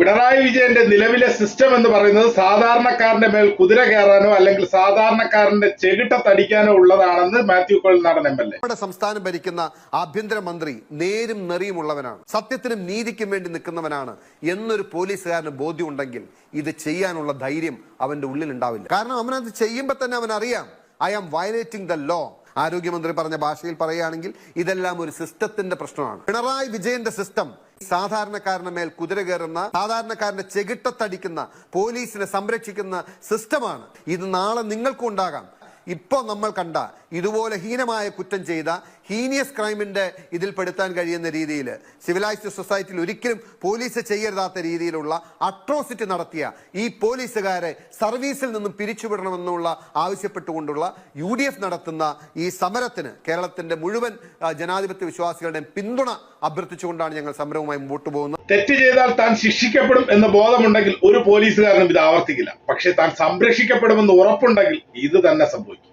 പിണറായി വിജയന്റെ നിലവിലെ സിസ്റ്റം എന്ന് പറയുന്നത് സാധാരണക്കാരന്റെ മേൽ കുതിര കയറാനോ അല്ലെങ്കിൽ സാധാരണക്കാരന്റെ ചെകിട്ടത്തടിക്കാനോ ഉള്ളതാണെന്ന് Mathew Kuzhalnadan M L A. നമ്മുടെ സംസ്ഥാനം ഭരിക്കുന്ന ആഭ്യന്തരമന്ത്രി നേരും നെറിയുമുള്ളവനാണ്. സത്യത്തിനും നീതിക്കും വേണ്ടി നിൽക്കുന്നവനാണ് എന്നൊരു പോലീസുകാരന് ബോധ്യമുണ്ടെങ്കിൽ ഇത് ചെയ്യാനുള്ള ധൈര്യം അവന്റെ ഉള്ളിൽ ഉണ്ടാവില്ല കാരണം അവനത് ചെയ്യുമ്പോൾ തന്നെ അവൻ അറിയാം I am violating the law ആരോഗ്യമന്ത്രി പറഞ്ഞ ഭാഷയിൽ പറയുകയാണെങ്കിൽ ഇതെല്ലാം ഒരു സിസ്റ്റത്തിന്റെ പ്രശ്നമാണ്. പിണറായി വിജയന്റെ സിസ്റ്റം സാധാരണക്കാരന്റെ മേൽ കുതിര കയറുന്ന സാധാരണക്കാരന്റെ ചെകിട്ടത്തടിക്കുന്ന പോലീസിനെ സംരക്ഷിക്കുന്ന സിസ്റ്റമാണ്. ഇത് നാളെ നിങ്ങൾക്കും ഉണ്ടാകാം. ഇപ്പൊ നമ്മൾ കണ്ട ഇതുപോലെ ഹീനമായ കുറ്റം ചെയ്ത ഹീനിയസ് ക്രൈമിന്റെ ഇതിൽ പെടുത്താൻ കഴിയുന്ന രീതിയിൽ സിവിലൈസ്ഡ് സൊസൈറ്റിയിൽ ഒരിക്കലും പോലീസ് ചെയ്യരുതാത്ത രീതിയിലുള്ള അട്രോസിറ്റി നടത്തിയ ഈ പോലീസുകാരെ സർവീസിൽ നിന്നും പിരിച്ചുവിടണമെന്നുള്ള ആവശ്യപ്പെട്ടുകൊണ്ടുള്ള യു ഡി എഫ് നടത്തുന്ന ഈ സമരത്തിന് കേരളത്തിന്റെ മുഴുവൻ ജനാധിപത്യ വിശ്വാസികളുടെയും പിന്തുണ അഭ്യർത്ഥിച്ചുകൊണ്ടാണ് ഞങ്ങൾ സമരവുമായി മുമ്പോട്ട് പോകുന്നത്. തെറ്റ് ചെയ്താൽ താൻ ശിക്ഷിക്കപ്പെടും എന്ന ബോധമുണ്ടെങ്കിൽ ഒരു പോലീസുകാരനും ഇത് ആവർത്തിക്കില്ല. പക്ഷെ താൻ സംരക്ഷിക്കപ്പെടുമെന്ന് ഉറപ്പുണ്ടെങ്കിൽ ഇത് തന്നെ സംഭവിക്കും.